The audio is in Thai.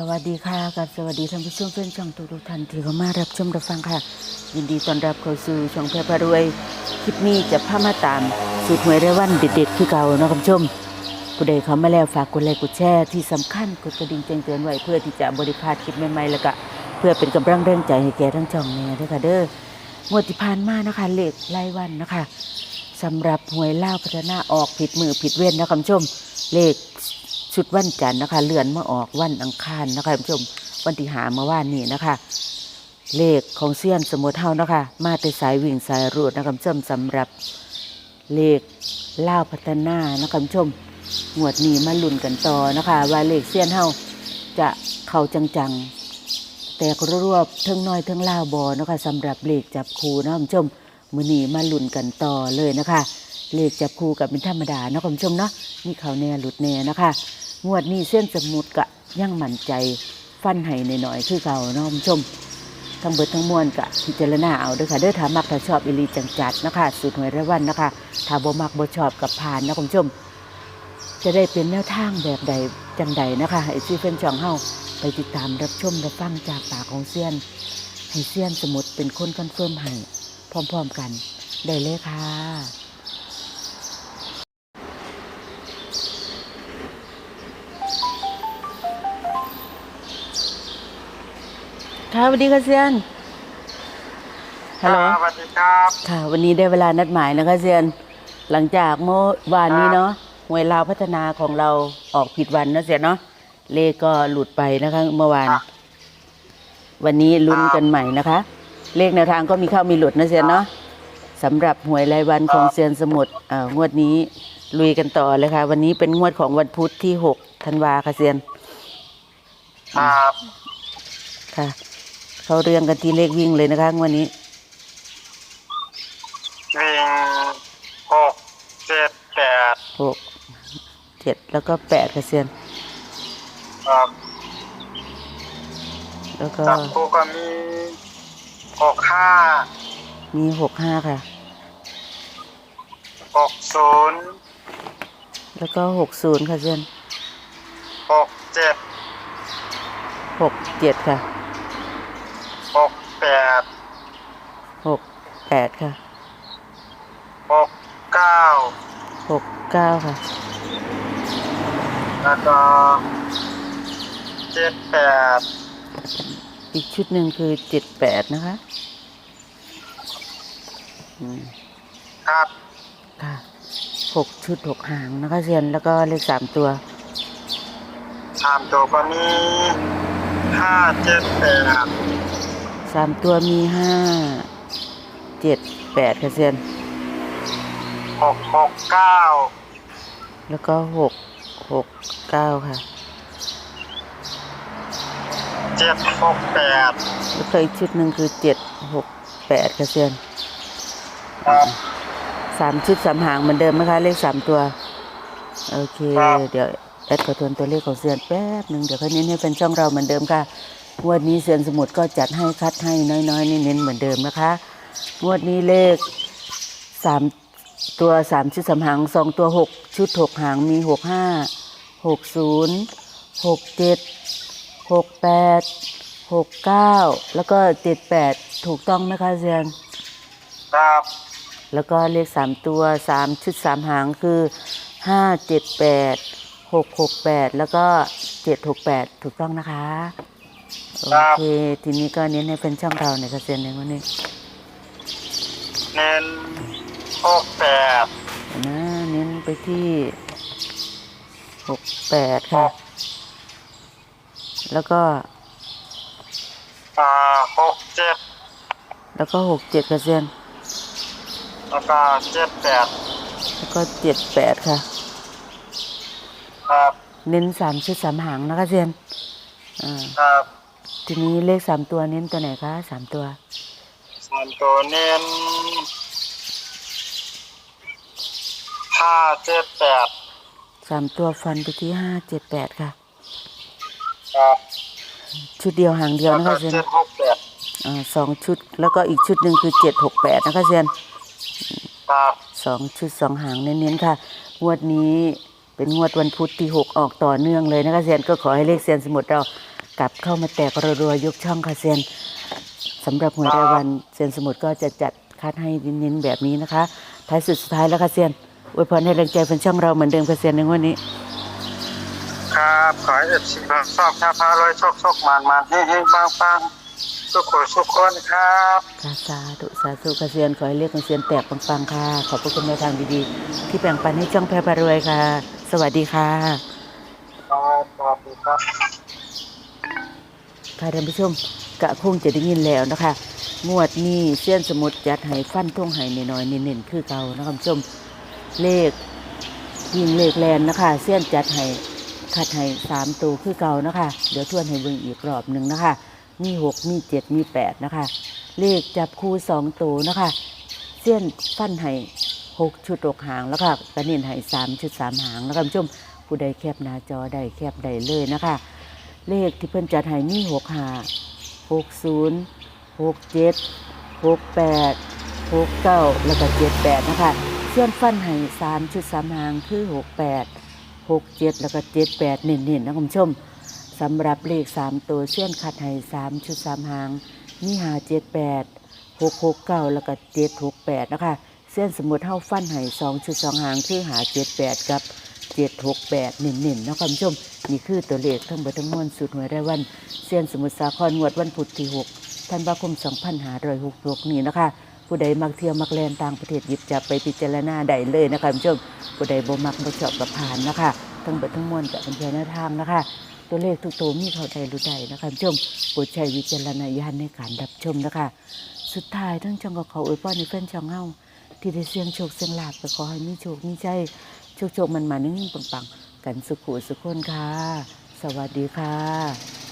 สวัสดีค่ะกับสวัสดีท่านผู้ชมเพื่อนช่องทุกทุกๆท่านที่เข้ามารับชมรับฟังค่ะ ยินดีต้อนรับเข้าสู่ช่องแพร่พารวย คลิปนี้จะพามาตามสูตรหวยรายวันเด็ดๆคือเก่านะคุณผู้ชมผู้ใดเขามาแล้วฝากกดไลค์กดแชร์ที่สำคัญกดกระดิ่งแจ้งเตือนไว้เพื่อที่จะบริพาดคลิปใหม่ๆแล้วก็เพื่อเป็นกำลังแรงใจให้แก่ทั้งช่องแน่ด้วยค่ะเด้องวดที่ผ่านมานะคะเลขรายวันนะคะสำหรับหวยเล่าพัฒนาออกผิดมือผิดเว้นนะคุณผู้ชมเลข ชุดวันจันทร์นะคะ เลื่อนมาออกวันอังคารนะคะท่านผู้ชมวันที่หามาว่านนี้นะคะ เลขของเซียนสมุทรเท่านะคะ มาแต่สายวิ่งสายรูดนะคะท่านผู้ชมสำหรับเลขเล่าพัฒนานะคะท่านผู้ชมงวดนี้มาลุ้นกันต่อนะคะ ว่าเลขเซียนเท่าจะเข้าจังๆ แต่รวบเทั้งน้อยเทั้งล่าบอนะคะสำหรับเลขจับคูนะคะคุณผู้ชมมือนี้มาลุ้นกันต่อเลยนะคะเลขจับคู่กับเป็นธรรมดาเนาะคุณผู้ชมเนาะมีเขาแน่หลุดแน่นะคะ งวดนี้เส้นสมุดกะยังมั่นใจฟันให้หน่อยๆคือเก่านาะคุณผู้ชม ทั้งเบิดทั้งมวลกะพิจารณาเอาด้อค่ะเด้อถามักถ้าชอบอิลีจังจัดนะคะสูตรหวยรายวันนะคะถ้าบ่มักบ่ชอบกับผ่านนะคุณผู้ชม จะได้เป็นแนวทางแบบใดจังใดนะคะไอซีเฟนช่องเฮาไปติดตามรับชมรับฟังจากปากของเซียนให้เซียนสมุดเป็นคนคอนเฟิร์มให้พร้อมๆกันได้เลยค่ะ ค่ะสวัสดีค่ะเซียนฮัลโหลครับสวัสดีครับ ค่ะ วันนี้ได้เวลานัดหมายนะคะเซียน หลังจากเมื่อวานนี้เนาะหวยลาวพัฒนาของเราออกผิดวันนะเซียนเนาะเลขก็หลุดไปนะคะ เมื่อวาน วันนี้ลุ้นกันใหม่นะคะ เลขแนวทางก็มีเข้ามีหลุดนะเซียนเนาะสำหรับหวยรายวันของเซียนสมุทรอ่างวดนี้ลุยกันต่อเลยค่ะ วันนี้เป็นงวดของวันพุธที่หกธันวาค่ะเซียนครับค่ะ เขาเรียงกันที่เลขวิ่งเลยนะคะงวันนี้วิ่งหกเจ็ดแปดหกเจ็ดแล้วก็แปดค่ะเซียนครับแล้วก็จับคู่ก็มีหกห้ามีหกห้าค่ะหกศูนย์แล้วก็หกศูนย์ค่ะเซียนหกเจ็ดหกเจ็ดค่ะ หกแปดหกแปดค่ะหกเก้าหกเก้าค่ะ แล้วก็เจ็ดแปดอีกชุดหนึ่งคือเจ็ดแปดนะคะอืมครับค่ะหกชุดหกหางนะคะเซียนแล้วก็เลขสามตัวสามตัวก็มีห้าเจ็ดแปด สามตัวมีห้าเจ็ดแปดค่ะเซียนหกหกเก้าแล้วก็หกหกเก้าค่ะเจ็ดหกแปดแล้วก็อีกชุดหนึ่งคือเจ็ดหกแปดค่ะเซียนครับสามชุดสามหางเหมือนเดิมไหมคะเลขสามตัว โอเคครับเดี๋ยวแอดขอทวนตัวเลขของเซียนแป๊บหนึ่งเดี๋ยวค่อยเน้นให้เป็นช่องเราเหมือนเดิมค่ะ งวดนี้เซียนสมุดก็จัดให้คัดให้น้อยๆเน้นๆเหมือนเดิมนะคะงวดนี้เลขสามตัวสามชุดสามหางสองตัวหกชุดหกหางมีหกห้าหกศูนย์หกเจ็ดหกแปดหกเก้าแล้วก็เจ็ดแปดถูกต้องไหมคะเซียนครับแล้วก็เลขสามตัวสามชุดสามหางคือห้าเจ็ดแปดหกหกแปดแล้วก็เจ็ดหกแปดถูกต้องนะคะ โอเคทีนี้ก็เน้นให้เป็นช่องเราในอยกระเซียนในวันนี้เน้นหกแปดเดี๋ยวนะเน้นไปที่หกแปดหค่ะกแล้วก็อ่าหกเจ็ดแล้วก็หกเจ็ดกระเซียน แล้วก็เจ็ดแปดแล้วก็เจ็ดแปดค่ะ ครับ เน้นสามชุดสามหางนะคะเซียนอ่าครับ ทีนี้เลขสามตัวเน้นตัวไหนคะสามตัวส่วนตัวเน้นห้าเจ็ดแปดสามตัวฟันไปที่ห้าเจ็ดแปดค่ะ ครับชุดเดียวหางเดียวแล้วนะก็คะเซียนเจ็ดหกแปดอ่าสองชุดแล้วก็อีกชุดหนึ่งคือเจ็ดหกแปดนะคะเซียน ครับสองชุดสองหางเน้นๆค่ะ งวดนี้เป็นงวดวันพุธที่หกออกต่อเนื่องเลยนะคะเซียนก็ขอให้เลขเซียนสมุดเรา กลับเข้ามาแตกรัวๆยกช่องค่ะเซียนสำหรับหวยรายวันเซียนสมุดก็จะจัดคัดให้เน้นๆแบบนี้นะคะ ท้ายสุดสุดท้ายแล้วค่ะเซียนอวยพรให้แรงใจเป็นช่องเราเหมือนเดิมค่ะเซียนในงวันนี้ ครับขอให้เอฟซีมาชอบชาพาลอยโชคโชคมานมานให้ให้บางบางสุขสุขคนครับค่ะสาธุสาธุค่ะเซียนขอให้เรียกของเซียนแตกปังๆค่ะ ขอบพระคุณในวทางดีๆ ที่แบ่งปันให้ช่องแพร่พารวยค่ะ สวัสดีค่ะครับสวัสดีครับ ค่ะท่านผู้ชมกะคงจะได้ยินแล้วนะคะ งวดนี้เส้ยนสมุดจัดให้ฟันท่งให้น้อยๆเน้นๆคือเก่านะคะคุณผู้ชมเลขยิงเลขแลนนะคะเส้ยนจัดให้คัดให้สามตัวคือเก่านะคะ เดี๋ยวทวนให้เบิ่งอีกรอบหนึ่งนะคะ มีหกมีเจ็ดมีแปดนะคะ เลขจับคู่สองตัวนะคะ เส้ยนฟันให้หกชุดหกหางแล้วค่ะกระเน้นให้สามชุดสามหางนะคะคุณผู้ชมผู้ใดแคบหน้าจอได้แคบได้เลยนะคะ เลขที่เพิ่นจัดให้มีหกห้าหกศูนย์หกเจ็ดหกแปดหกเก้าแล้วก็เจ็ดแปดนะคะเส้นฟันให้สามชุดสามหางคือหกแปดหกเจ็ดแล้วก็เจ็ดแปดเน้นๆนะคุณผู้ชมสำหรับเลขสามตัวเส้นขัดให้สามชุดสามหางมีหาเจ็ดแปดหกหกเก้าแล้วก็เจ็ดหกแปดนะคะเส้นสมมติเท่าฟันให้สองชุดสองหางคือหาเจ็ดแปดกับ เจ็ดหกแปดเน่นๆนะคุณผู้ชม นี่คือตัวเลขทั้งหมดทั้งมวลสุดหวยรายวันเซียนสมุทรสาครงวดวันพุธที่หกธันวาคมสองพันห้าร้อยหกหกนี้นะคะ ผู้ใดมักเที่ยวมักแลนต่างประเทศหยิบจับไปพิจารณาได้เลยนะคะคุณผู้ชม ผู้ใดบ่มักบ่ชอบกับผ่านนะคะ ทั้งหมดทั้งมวลกับเป็นแค่แนวทางนะคะ ตัวเลขทุกตัวมีเขาใดรู้ใดนะคะคุณผู้ชมโปรดใช้วิจารณญาณในการรับชมนะคะ สุดท้ายทั้งช่องกับเขาอวยพรในแฟนช่องเฮาที่ได้เสียงโชคเสียงลาบก็ขอให้มีโชคมีใจ โชคๆมันมานิ่งๆปังๆ กันสุขุสุขคนค่ะ สวัสดีค่ะ